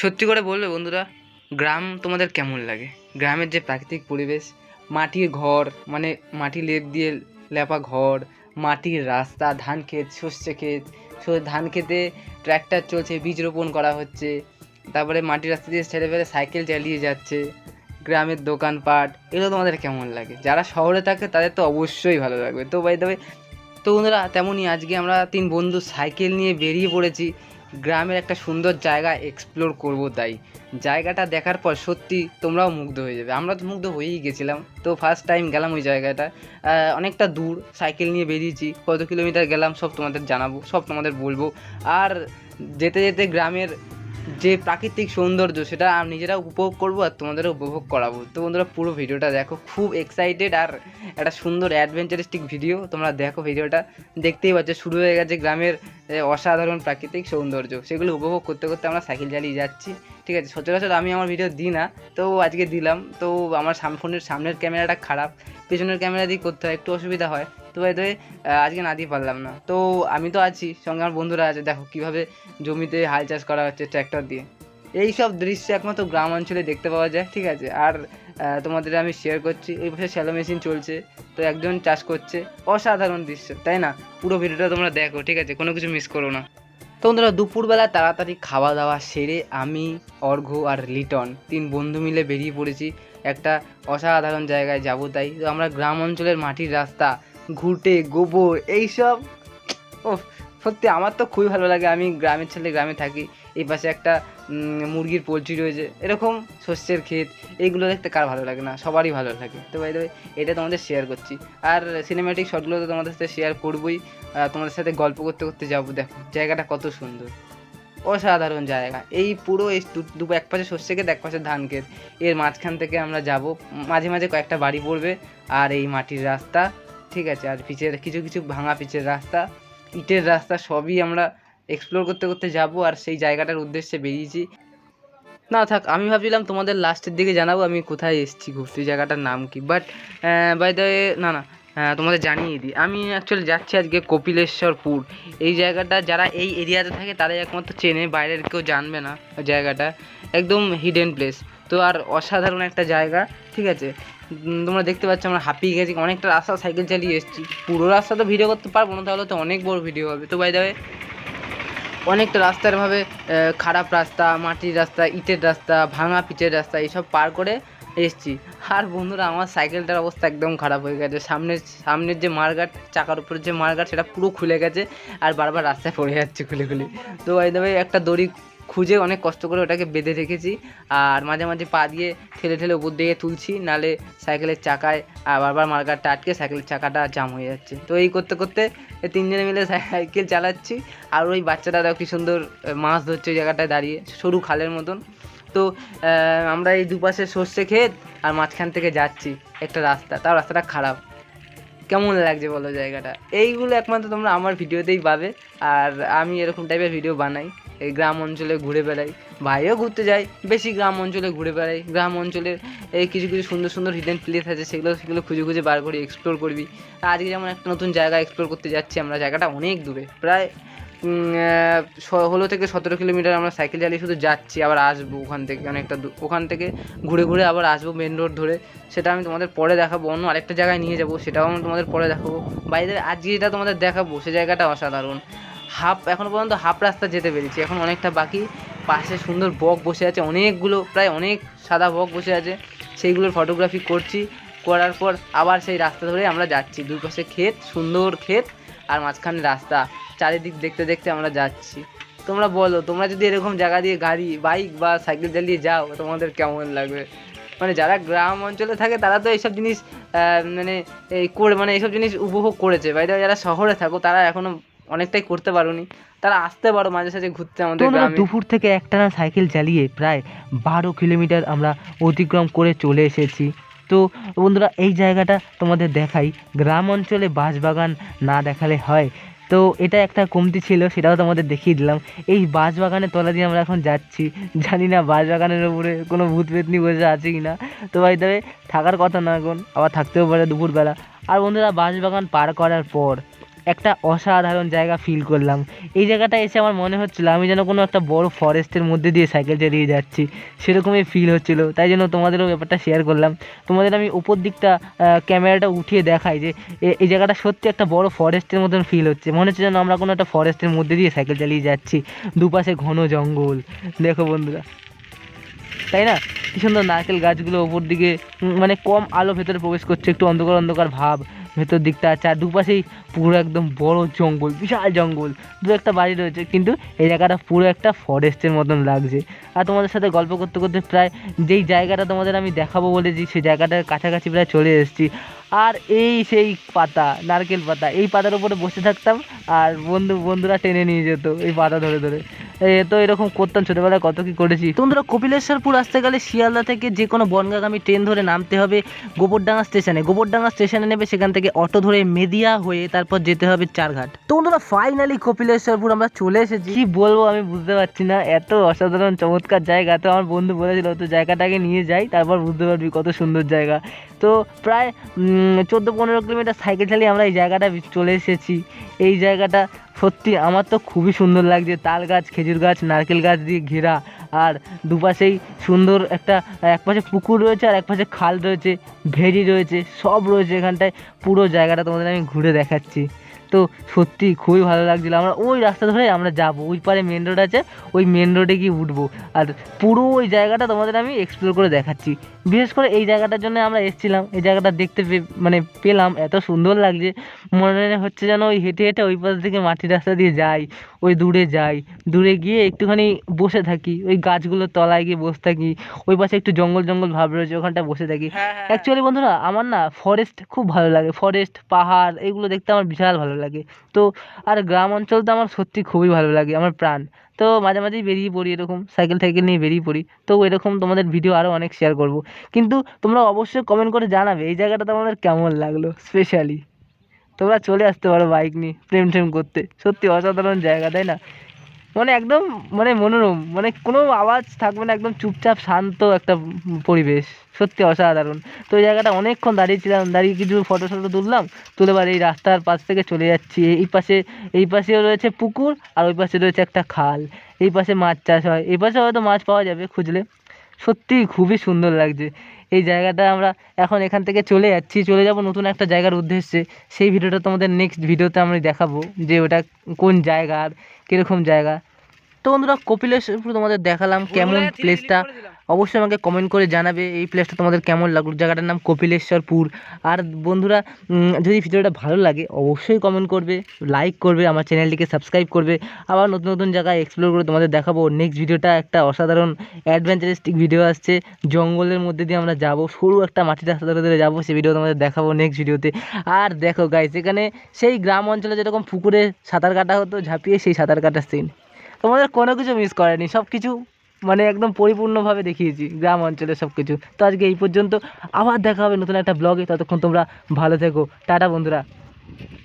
সত্যি করে বলবে বন্ধুরা, গ্রাম তোমাদের কেমন লাগে? গ্রামের যে প্রাকৃতিক পরিবেশ, মাটির ঘর মানে মাটি লেপ দিয়ে লেপা ঘর, মাটির রাস্তা, ধান ক্ষেত, সর্ষে ক্ষেত ধান খেতে ট্র্যাক্টর চলছে, বীজ রোপণ করা হচ্ছে, তারপরে মাটির রাস্তা দিয়ে ছেড়ে ফেলে সাইকেল চালিয়ে যাচ্ছে, গ্রামের দোকানপাট, এগুলো তোমাদের কেমন লাগে? যারা শহরে থাকে তাদের তো অবশ্যই ভালো লাগবে। তো বাই দেবে তো বন্ধুরা, তেমনই আজকে আমরা তিন বন্ধু সাইকেল নিয়ে বেরিয়ে পড়েছি। গ্রামের একটা সুন্দর জায়গা এক্সপ্লোর করব তাই। জায়গাটা দেখার পর সত্যি তোমরাও মুগ্ধ হয়ে যাবে। আমরা তো মুগ্ধ হয়েই গেছিলাম। তো ফার্স্ট টাইম গেলাম ওই জায়গাটা। অনেকটা দূর সাইকেল নিয়ে বেরিয়েছি। কত কিলোমিটার গেলাম সব তোমাদের জানাব, সব তোমাদের বলব। আর যেতে যেতে গ্রামের যে প্রাকৃতিক সৌন্দর্য, সেটা আমি নিজেরা উপভোগ করব আর তোমাদেরও উপভোগ করাবো। তো বন্ধুরা, পুরো ভিডিওটা দেখো। খুব এক্সাইটেড আর একটা সুন্দর অ্যাডভেঞ্চারিস্টিক ভিডিও তোমরা দেখো ভিডিওটা দেখতেই পাচ্ছ, শুরু হয়ে গেছে গ্রামের অসাধারণ প্রাকৃতিক সৌন্দর্য। সেগুলো উপভোগ করতে করতে আমরা সাইকেল চালিয়ে যাচ্ছি। ঠিক আছে, সচরাচর আমি আমার ভিডিও দিই না, তো আজকে দিলাম। তো আমার ফোনের সামনের ক্যামেরাটা খারাপ, পেছনের ক্যামেরা দিয়ে করতে হয়, একটু অসুবিধা হয়। তো এতে আজকে না দিয়ে পারলাম না। তো আমি তো আছি, সঙ্গে আমার বন্ধুরা আছে। দেখো কীভাবে জমিতে হাল চাষ করা হচ্ছে ট্র্যাক্টর দিয়ে। এই সব দৃশ্য একমাত্র গ্রাম অঞ্চলে দেখতে পাওয়া যায়, ঠিক আছে? আর তোমাদের আমি শেয়ার করছি, এই পাশে শ্যালো মেশিন চলছে, তো একজন চাষ করছে, অসাধারণ দৃশ্য, তাই না? পুরো ভিডিওটা তোমরা দেখো, ঠিক আছে? কোনো কিছু মিস করো না। তো বন্ধুরা, দুপুরবেলা তাড়াতাড়ি খাওয়া দাওয়া সেরে আমি, অর্ঘ্য আর লিটন তিন বন্ধু মিলে বেরিয়ে পড়েছি একটা অসাধারণ জায়গায় যাব তাই। তো আমরা গ্রাম অঞ্চলের মাটির রাস্তা, ঘুটে, গোবর, এইসব ও সত্যি আমার তো খুবই ভালো লাগে, আমি গ্রামের ছেলে গ্রামে থাকি, এই পাশে একটা মুরগির পোলট্রি রয়েছে, এরকম শস্যের ক্ষেত, এইগুলো দেখতে কার ভালো লাগে না, সবারই ভালো লাগে। তো বাই এটা তোমাদের শেয়ার করছি। আর সিনেম্যাটিক শটগুলো তো তোমাদের সাথে শেয়ার করবোই তোমাদের সাথে গল্প করতে করতে যাব, দেখো, জায়গাটা কত সুন্দর। অসাধারণ জায়গা, এই পুরো এই দু এক পাশে শস্য ক্ষেত, এক পাশে ধান ক্ষেত, এর মাঝখান থেকে আমরা যাব, মাঝে মাঝে কয়েকটা বাড়ি পড়বে, আর এই মাটির রাস্তা, ঠিক আছে, আর পিচের, কিছু কিছু ভাঙা পিচের রাস্তা ইটের রাস্তা সবই আমরা এক্সপ্লোর করতে করতে যাব আর সেই জায়গাটার উদ্দেশ্যে বেরিয়েছি। না থাক, আমি ভাবছিলাম তোমাদের লাস্টের দিকে জানাব, আমি কোথায় এসেছি, ঘুরতে, জায়গাটার নাম কি? বাট বাই দ্য না না তোমাদের জানিয়ে দিই। আমি অ্যাকচুয়ালি যাচ্ছি আজকে কপিলেশ্বরপুর। এই জায়গাটা যারা এই এরিয়াতে থাকে, তারাই একমাত্র চেনে, বাইরের কেউ জানবে না জায়গাটা। একদম হিডেন প্লেস তো আর অসাধারণ একটা জায়গা, ঠিক আছে? তোমরা দেখতে পাচ্ছ আমরা হাঁপিয়ে গেছি, অনেকটা রাস্তা সাইকেল চালিয়ে এসেছি। পুরো রাস্তা তো ভিডিও করতে পারব না, তাহলে তো অনেক বড় ভিডিও হবে। তো বাই দেবে অনেকটা রাস্তার ভাবে খারাপ রাস্তা, মাটির রাস্তা, ইটের রাস্তা, ভাঙা পিচের রাস্তা, এইসব পার করে এসছি। আর বন্ধুরা, আমার সাইকেলটার অবস্থা একদম খারাপ হয়ে গেছে। সামনের সামনের যে মারগাট চাকার উপরে যে মারগাট সেটা পুরো খুলে গেছে, আর বারবার রাস্তায় পড়ে যাচ্ছে খুলে খুলে। তো এই একটা দড়ি খুঁজে অনেক কষ্ট করে ওটাকে বেঁধে রেখেছি আর মাঝে মাঝে পা দিয়ে ঠেলে ঠেলে উপর দিকে তুলছি, নালে সাইকেলের চাকায় বারবার মার্গারটা আটকে সাইকেলের চাকাটা জাম হয়ে যাচ্ছে। তো এই করতে করতে তিনজনে মিলে সাইকেল চালাচ্ছি আর ওই বাচ্চাটা কি সুন্দর মাছ ধরছে ওই জায়গাটায় দাঁড়িয়ে, সরু খালের মতন। তো আমরা এই দুপাশে সর্ষে ক্ষেত আর মাঝখান থেকে যাচ্ছি একটা রাস্তা, তাও রাস্তাটা খারাপ। কেমন লাগছে বলো জায়গাটা? এইগুলো একমাত্র তোমরা আমার ভিডিওতেই পাবে, আর আমি এরকম টাইপের ভিডিও বানাই। এই গ্রাম অঞ্চলে ঘুরে বেড়াই, বাইরেও ঘুরতে যাই, বেশি গ্রাম অঞ্চলে ঘুরে বেড়াই। গ্রাম অঞ্চলের এই কিছু কিছু সুন্দর সুন্দর হিডেন প্লেস আছে, সেগুলো সেগুলো খুঁজে খুঁজে বার করি এক্সপ্লোর করবি। আজকে যেমন একটা নতুন জায়গা এক্সপ্লোর করতে যাচ্ছি আমরা, জায়গাটা অনেক দূরে, প্রায় ষোলো থেকে সতেরো কিলোমিটার আমরা সাইকেল চালিয়ে শুধু যাচ্ছি, আবার আসব ওখান থেকে অনেকটা ওখান থেকে ঘুরে ঘুরে আবার আসব মেন রোড ধরে। সেটা আমি তোমাদের পরে দেখাবো, অন্য আরেকটা জায়গায় নিয়ে যাব, সেটাও আমি তোমাদের পরে দেখাবো। বাইরে আজকে যেটা তোমাদের দেখাবো, সে জায়গাটা অসাধারণ। হাফ, এখনও পর্যন্ত হাফ রাস্তা যেতে পেরেছি। এখন অনেকটা বাকি। পাশে সুন্দর বক বসে আছে, অনেকগুলো, প্রায় অনেক সাদা বক বসে আছে। সেইগুলোর ফটোগ্রাফি করছি। করার পর আবার সেই রাস্তা ধরে আমরা যাচ্ছি। দুই পাশে ক্ষেত, সুন্দর ক্ষেত আর মাঝখানে রাস্তা। চারিদিক দেখতে দেখতে আমরা যাচ্ছি। তোমরা বলো, তোমরা যদি এরকম জায়গা দিয়ে গাড়ি, বাইক বা সাইকেল চালিয়ে যাও, তোমাদের কেমন লাগবে? মানে যারা গ্রাম অঞ্চলে থাকে, তারা তো এইসব জিনিস মানে এই করে মানে এইসব জিনিস উপভোগ করেছে। বাইরে যারা শহরে থাকো, তারা এখনও অনেকটাই করতে পারোনি। তারা আসতে পারো মাঝে সাঝে ঘুরতে আমাদের গ্রামে। দুপুর থেকে একটানা সাইকেল চালিয়ে প্রায় বারো কিলোমিটার আমরা অতিক্রম করে চলে এসেছি। তো বন্ধুরা এই জায়গাটা তোমাদের দেখাই। গ্রাম অঞ্চলে বাঁশবাগান না দেখালে হয়। তো এটা একটা কমতি ছিল সেটাও তোমাদের দেখিয়ে দিলাম। এই বাঁশবাগানের তলা দিয়ে আমরা এখন যাচ্ছি। জানি না বাঁশবাগানের উপরে কোনো ভূত পেতনি বসে আছে কি না তো ভাই তবে থাকার কথা না এখন আবার থাকতেও পারে দুপুরবেলা। আর বন্ধুরা বাঁশবাগান পার করার পর একটা অসাধারণ জায়গা ফিল করলাম। এই জায়গাটা এসে আমার মনে হচ্ছিল আমি যেন কোনো একটা বড় ফরেস্টের মধ্যে দিয়ে সাইকেল চালিয়ে যাচ্ছি। সেরকমই ফিল হচ্ছিল। তাই জন্য তোমাদেরও ব্যাপারটা শেয়ার করলাম। তোমাদের আমি উপর দিকটা ক্যামেরাটা উঠিয়ে দেখাই যে এই জায়গাটা সত্যি একটা বড় ফরেস্টের মতন ফিল হচ্ছে। মনে হচ্ছে যেন আমরা কোনো একটা ফরেস্টের মধ্যে দিয়ে সাইকেল চালিয়ে যাচ্ছি। দুপাশে ঘন জঙ্গল। দেখো বন্ধুরা। তাই না? কি সুন্দর নারকেল গাছগুলো ওপর দিকে মানে কম আলো ভেতরে প্রবেশ করছে। একটু অন্ধকার অন্ধকার ভাব। ভেতর দিকটা আছে, আর দুপাশেই পুরো একদম বড় জঙ্গল, বিশাল জঙ্গল। দু একটা বাড়ি রয়েছে, কিন্তু এই জায়গাটা পুরো একটা ফরেস্টের মতন লাগছে। আর তোমাদের সাথে গল্প করতে করতে প্রায় যেই জায়গাটা তোমাদের আমি দেখাবো বলেছি, সেই জায়গাটার কাছাকাছি প্রায় চলে এসেছি। আর এই সেই পাতা, নারকেল পাতা, এই পাতার উপরে বসে থাকতাম আর বন্ধু, বন্ধুরা টেনে নিয়ে যেত এই পাতা ধরে ধরে। তো এরকম করতাম ছোটোবেলায় কত কি করেছি। তোমরা কপিলেশ্বরপুর আসতে গেলে শিয়ালদা থেকে যে কোনো বনগাগামী ট্রেন ধরে নামতে হবে গোবরডাঙ্গা স্টেশনে। গোবরডাঙ্গা স্টেশনে নেবে সেখান থেকে অটো ধরে মেদিয়া হয়ে তারপর যেতে হবে চারঘাট। তো বন্ধুরা ফাইনালি কপিলেশ্বরপুর আমরা চলে এসেছি। কি বলব আমি বুঝতে পারছি না, এত অসাধারণ চমৎকার জায়গা। তো আমার বন্ধু বলেছিল, তো জায়গাটাকে নিয়ে যাই, তারপর বুঝতে পারবি কত সুন্দর জায়গা। তো প্রায় চোদ্দ পনেরো কিলোমিটার সাইকেল চালিয়ে আমরা এই জায়গাটা চলে এসেছি। এই জায়গাটা সত্যি আমার তো খুবই সুন্দর লাগছে। তাল গাছ, খেজুর গাছ, নারকেল গাছ দিয়ে ঘেরা। আর দুপাশেই সুন্দর একটা, একপাশে পুকুর রয়েছে আর একপাশে খাল রয়েছে ভেরি রয়েছে, সব রয়েছে এখানটায়। পুরো জায়গাটা তোমাদের আমি ঘুরে দেখাচ্ছি। তো সত্যি খুবই ভালো লাগছিল। আমরা ওই রাস্তা ধরে আমরা যাব। ওই পারে মেন রোড আছে ওই মেন রোডে গিয়ে উঠবো। আর পুরো ওই জায়গাটা তোমাদের আমি এক্সপ্লোর করে দেখাচ্ছি। বিশেষ করে এই জায়গাটার জন্য আমরা এসেছিলাম। এই জায়গাটা দেখতে মানে পেলাম এত সুন্দর লাগছে। মনে হচ্ছে যেন ওই হেঁটে হেঁটে ওই পাশ থেকে মাটির রাস্তা দিয়ে যাই ওই দূরে যাই। দূরে গিয়ে একটুখানি বসে থাকি ওই গাছগুলোর তলায় গিয়ে বসে থাকি। ওই পাশে একটু জঙ্গল জঙ্গল ভাব রয়েছে ওখানটা বসে থাকি। অ্যাকচুয়ালি বন্ধুরা আমার না ফরেস্ট খুব ভালো লাগে। ফরেস্ট পাহাড় এগুলো দেখতে আমার বিশাল ভালো লাগে তো, আর গ্রাম অঞ্চল তো আমার সত্যি খুবই ভালো লাগে, আমার প্রাণ। তো মাঝে মাঝেই বেরিয়ে পড়ি এরকম, সাইকেল টাইকেল নিয়ে বেরিয়ে পড়ি। তো এরকম তোমাদের ভিডিও আরও অনেক শেয়ার করব। কিন্তু তোমরা অবশ্যই কমেন্ট করে জানাবে, এই জায়গাটা তোমাদের কেমন লাগল স্পেশালি তোমরা চলে আসতে পারো বাইক নিয়ে প্রেম টেম করতে। সত্যি অসাধারণ জায়গা, তাই না? মানে একদম মানে মনোরম মানে কোনো আওয়াজ থাকবে না, একদম চুপচাপ শান্ত একটা পরিবেশ, সত্যি অসাধারণ। তো এই জায়গাটা অনেকক্ষণ দাঁড়িয়েছিলাম, দাঁড়িয়ে কিছু ফটো টটো তুললাম, তুলে এবার এই রাস্তার পাশ থেকে চলে যাচ্ছি। এই পাশে, এই পাশেও রয়েছে পুকুর আর ওই পাশে রয়েছে একটা খাল। এই পাশে মাছ চাষ হয়। এই পাশে হয়তো মাছ পাওয়া যাবে খুঁজলে। সত্যি খুবই সুন্দর লাগছে। এই জায়গাটা আমরা এখন এখান থেকে চলে যাচ্ছি চলে যাব নতুন একটা জায়গার উদ্দেশ্যে। সেই ভিডিওটা তোমাদের নেক্সট ভিডিওতে আমি দেখাবো যে ওটা কোন জায়গা আর কীরকম জায়গা। তো বন্ধুরা কপিলেশ্বরপুর তোমাদের দেখালাম কেমন প্লেসটা অবশ্যই আমাকে কমেন্ট করে জানাবে এই প্লেসটা তোমাদের কেমন লাগল। জায়গাটার নাম কপিলেশ্বরপুর। আর বন্ধুরা যদি ভিডিওটা ভালো লাগে, অবশ্যই কমেন্ট করবে লাইক করবে, আমার চ্যানেলটিকে সাবস্ক্রাইব করবে। আবার নতুন নতুন জায়গায় এক্সপ্লোর করে তোমাদের দেখাবো। নেক্সট ভিডিওটা একটা অসাধারণ অ্যাডভেঞ্চারিস্টিক ভিডিও আসছে। জঙ্গলের মধ্যে দিয়ে আমরা যাব, সরু একটা মাটির রাস্তা ধরে ধরে যাব সেই ভিডিও তোমাদের দেখাবো নেক্সট ভিডিওতে আর দেখো গাইস এখানে সেই গ্রাম অঞ্চলে যেরকম পুকুরে সাঁতার কাটা হতো, ঝাঁপিয়ে সেই সাঁতার কাটার সিন তোমাদের কোনো কিছু মিস করেনি সব কিছু মানে একদম পরিপূর্ণভাবে দেখিয়েছি, গ্রাম অঞ্চলে সব কিছু তো আজকে এই পর্যন্ত, আবার দেখা হবে নতুন একটা ব্লগে ততক্ষণ তোমরা ভালো থেকো, টাটা বন্ধুরা।